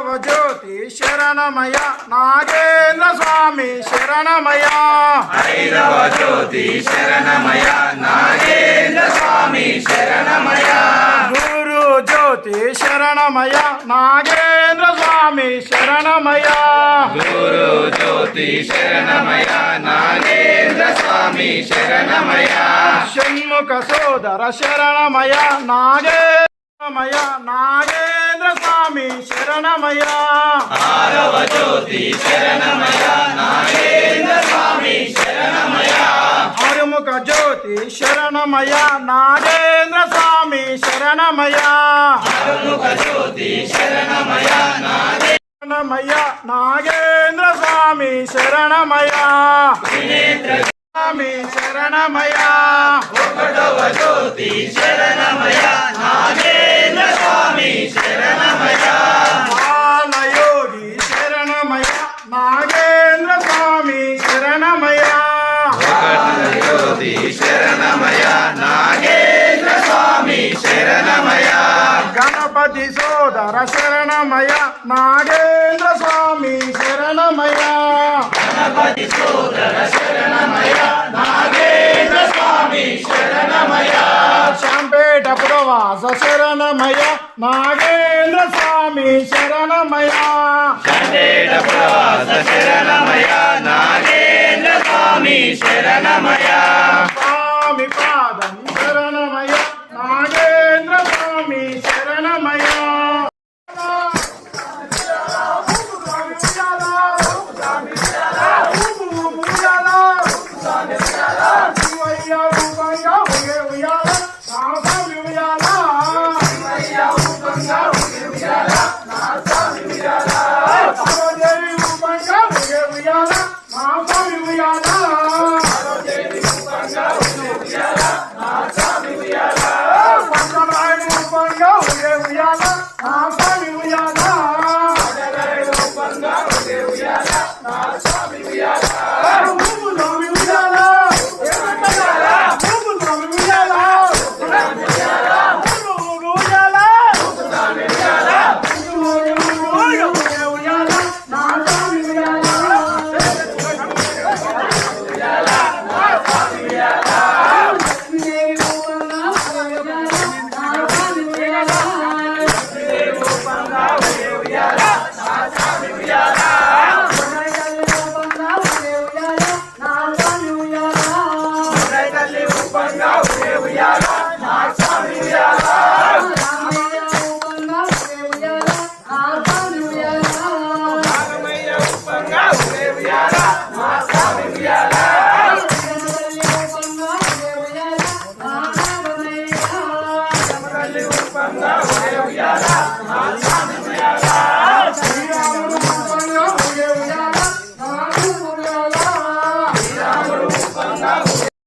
జ్యోతి శరణమయ నాగేంద్ర స్వామి శరణమయ ఐదవ జ్యోతి శరణమయ నాగేంద్ర స్వామి శరణమయ గురు జ్యోతి శరణమయ నాగేంద్ర స్వామి శరణమయ గురు జ్యోతి శరణమయ నాగేంద్ర స్వామి శరణమయ షణ్ముఖ సోదర శరణమయ నాగేంద్రమయ నాగేంద్ర స్వామి శరణమయ. ఆరవ జ్యోతి శరణమయ. నాగేంద్ర స్వామి శరణమయ. హరిముఖ జ్యోతి శరణమయ. నాగేంద్ర స్వామి శరణమయ. జ్యోతి నాగేంద్ర నాగేంద్ర స్వామి శరణమయ. స్వామి శరణమయ ఒకటవ జ్యోతి శరణమయ నాగే స్వామి శరణమయ బాలయోగి శరణమయ నాగేంద్ర స్వామి శరణమయ. నాగేంద్ర స్వామి శరణమయ. గణపతి సోదర శరణమయ. నాగేంద్ర స్వామి శరణమయ. గణపతి సోదర శరణమయ. నాగేంద్ర స్వామి శరణమయ. శాంపేట పురవాస శరణమయ. నాగేంద్ర స్వామి శరణమయా శరణమయా నాగేంద్ర స్వామి శరణమయా స్వామి పాదం శరణమయ నాగేంద్ర స్వామి శరణమయా ఉయ్యాల 好 Hallelujah.